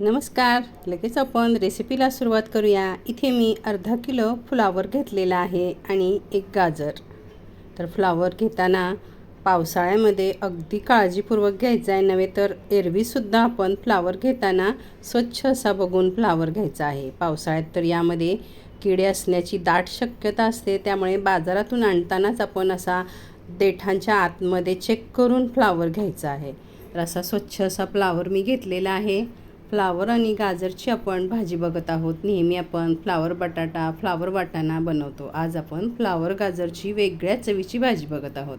नमस्कार. लगेच आपण रेसिपीला सुरुवात करूया. इथे मी अर्धा किलो फ्लावर घेतलेला आहे आणि एक गाजर. तर फ्लावर घेताना पावसाळ्यामध्ये अगदी काळजीपूर्वक घ्यायचा आहे. नव्हे तर एरवीसुद्धा आपण फ्लावर घेताना स्वच्छ असा बघून फ्लावर घ्यायचा आहे. पावसाळ्यात तर यामध्ये किडे असण्याची दाट शक्यता असते. त्यामुळे बाजारातून आणतानाच आपण असा देठांच्या आतमध्ये चेक करून फ्लावर घ्यायचा आहे. तर असा स्वच्छ असा फ्लावर मी घेतलेला आहे. फ्लावर आणि गाजरची आपण भाजी बघत आहोत. नेहमी आपण फ्लावर बटाटा फ्लावर वाटाणा बनवतो. आज आपण फ्लावर गाजरची वेगळ्या चवीची भाजी बघत आहोत.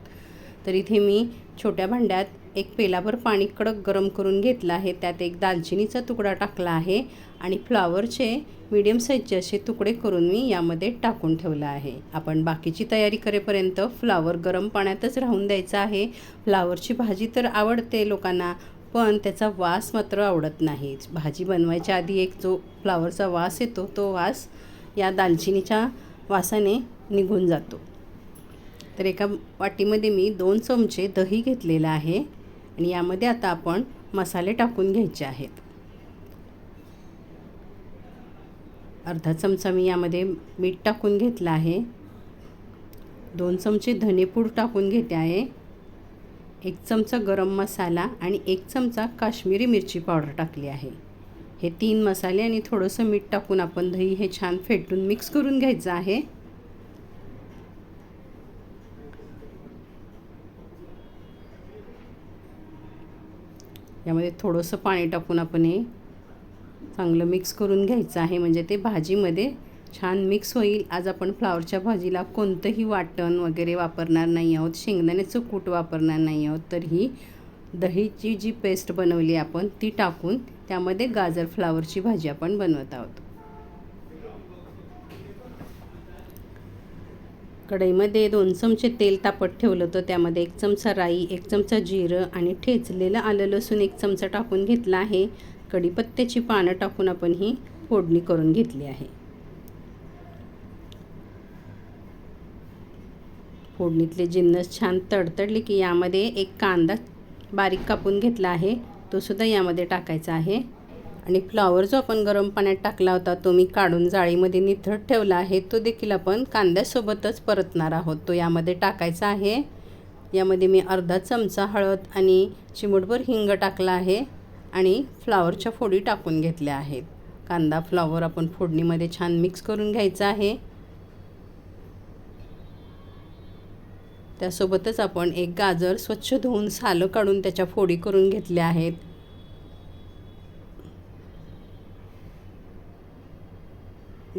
तर इथे मी छोट्या भांड्यात एक पेलाभर पाणी कडक गरम करून घेतलं आहे. त्यात एक दालचिनीचा तुकडा टाकला आहे आणि फ्लावरचे मीडियम साईजचे असे तुकडे करून मी यामध्ये टाकून ठेवलं आहे. आपण बाकीची तयारी करेपर्यंत फ्लावर गरम पाण्यातच राहून द्यायचं आहे. फ्लावरची भाजी तर आवडते लोकांना पण त्याचा वास मात्र आवडत नाही. भाजी बनवायच्या आधी एक जो फ्लावरचा वास येतो तो वास या दालचिनीच्या वासाने निघून जातो. तर एका वाटीमध्ये मी दोन चमचे दही घेतलेलं आहे आणि यामध्ये आता आपण मसाले टाकून घ्यायचे आहेत. अर्धा चमचा मी यामध्ये मीठ टाकून घेतलं आहे. दोन चमचे धनेपूड टाकून घेते आहे. एक चमचा गरम मसाला आणि एक चमचा काश्मीरी मिरची पावडर टाकली आहे. हे तीन मसाले आणि थोडंसं मीठ टाकून आपण दही हे छान फेटून मिक्स करून घ्यायचं आहे. यामध्ये थोडंसं पाणी टाकून आपण हे चांगलं मिक्स करून घ्यायचं आहे. म्हणजे ते भाजीमध्ये छान मिक्स होईल. आज आपण फ्लावरच्या भाजीला कोणतंही वाटण वगैरे वापरणार नाही आहोत. शेंगदाण्याचं कूट वापरणार नाही आहोत. तर ही दहीची जी पेस्ट बनवली आपण ती टाकून त्यामध्ये गाजर फ्लावरची भाजी आपण बनवत आहोत. कढईमध्ये दोन चमचे तेल तापत ठेवलं होतं. त्यामध्ये एक चमचा राई एक चमचा जिरं आणि ठेचलेलं आलं लसूण एक चमचा टाकून घेतला आहे. कढीपत्त्याची पानं टाकून आपण ही फोडणी करून घेतली आहे. फोडणीतले जिन्नस छान तडतडले की यामध्ये एक कांदा बारीक कापून घेतला आहे. तो सुद्धा यामध्ये टाकायचा आहे. आणि फ्लॉवर जो आपण गरम पाण्यात टाकला होता तो मी काढून जाळीमध्ये निथळत ठेवला आहे. तो देखील आपण कांद्यासोबतच परतणार आहोत. तो यामध्ये टाकायचा आहे. यामध्ये मी अर्धा चमचा हळद आणि चिमूटभर हिंग टाकला आहे आणि फ्लावरच्या फोडी टाकून घेतल्या आहेत. कांदा फ्लावर आपण फोडणीमध्ये छान मिक्स करून घ्यायचा आहे. त्यासोबतच आपण एक गाजर स्वच्छ धुवून सालं काढून त्याच्या फोडी करून घेतल्या आहेत.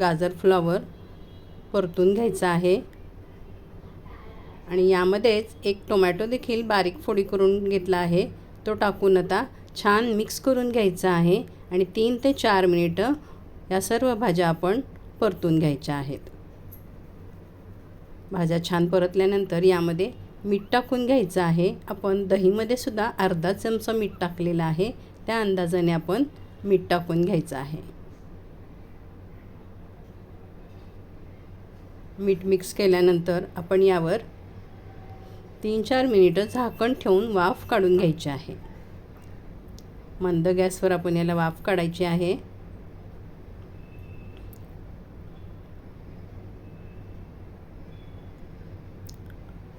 गाजर फ्लॉवर परतून घ्यायचा आहे. आणि यामध्येच एक टोमॅटो देखील बारीक फोडी करून घेतला आहे. तो टाकून आता छान मिक्स करून घ्यायचा आहे. आणि तीन ते चार मिनिटं या सर्व भाज्या आपण परतून घ्यायच्या आहेत. भाज्या छान परतल्यानंतर यामध्ये मीठ टाकून घ्यायचं आहे. आपण दहीमध्ये सुद्धा अर्धा चमचा मीठ टाकलेलं आहे. त्या अंदाजाने आपण मीठ टाकून घ्यायचं आहे. मीठ मिक्स केल्यानंतर आपण यावर तीन चार मिनिटं झाकण ठेवून वाफ काढून घ्यायची आहे. मंद गॅसवर आपण याला वाफ काढायची आहे.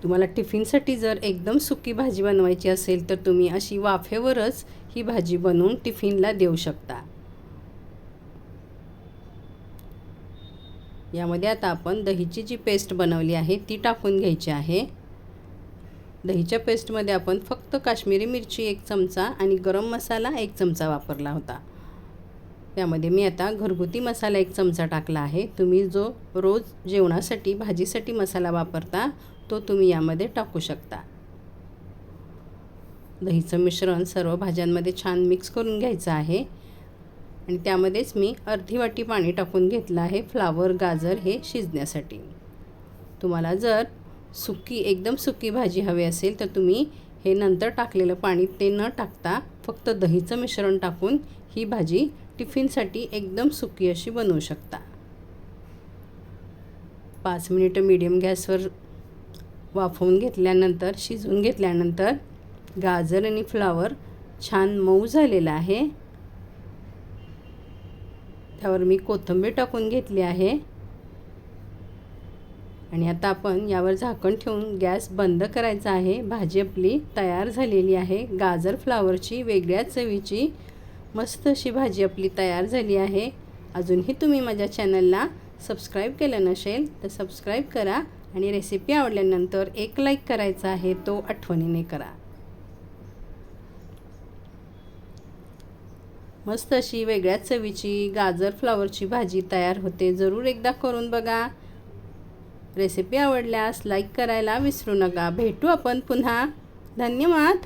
तुम्हाला टिफिनसाठी जर एकदम सुकी भाजी बनवायची असेल तर तुम्ही अशी वाफेवरच ही भाजी बनवून टिफिनला देऊ शकता. यामध्ये आता आपण दहीची जी पेस्ट बनवली आहे ती टाकून घ्यायची आहे. दहीच्या पेस्टमध्ये आपण फक्त काश्मीरी मिरची एक चमचा आणि गरम मसाला एक चमचा वापरला होता. त्यामध्ये मी आता घरगुती मसाला एक चमचा टाकला आहे. तुम्ही जो रोज जेवणासाठी भाजीसाठी मसाला वापरता तो तुम्ही यामध्ये टाकू शकता. दहीचं मिश्रण सर्व भाज्यांमध्ये छान मिक्स करून घ्यायचं आहे. आणि त्यामध्येच मी अर्धी वाटी पाणी टाकून घेतलं आहे फ्लावर गाजर हे शिजण्यासाठी. तुम्हाला जर सुकी एकदम सुकी भाजी हवी असेल तर तुम्ही हे नंतर टाकलेलं पाणी ते न टाकता फक्त दहीचं मिश्रण टाकून ही भाजी टिफिनसाठी एकदम सुकी अशी बनवू शकता. पाच मिनिटं मीडियम गॅसवर वाफवून घेतल्यानंतर शिजवून घेतल्यानंतर गाजर आणि फ्लावर छान मऊ झालेलं आहे. त्यावर मी कोथिंबीर टाकून घेतली आहे. आणि आता आपण यावर झाकण ठेवून गॅस बंद करायचा आहे. भाजी आपली तयार झालेली आहे. गाजर फ्लावरची वेगळ्या चवीची मस्त अशी भाजी आपली तयार झाली आहे. अजूनही तुम्ही माझ्या चॅनलला सबस्क्राईब केलं नसेल तर सबस्क्राईब करा आणि रेसिपी आवडल्यानंतर एक लाईक करायचा आहे तो आठवणीने करा. मस्त अशी वेगळ्याच चवीची गाजर फ्लावरची भाजी तयार होते. जरूर एकदा करून बघा. रेसिपी आवडल्यास लाईक करायला विसरू नका. भेटू आपण पुन्हा. धन्यवाद.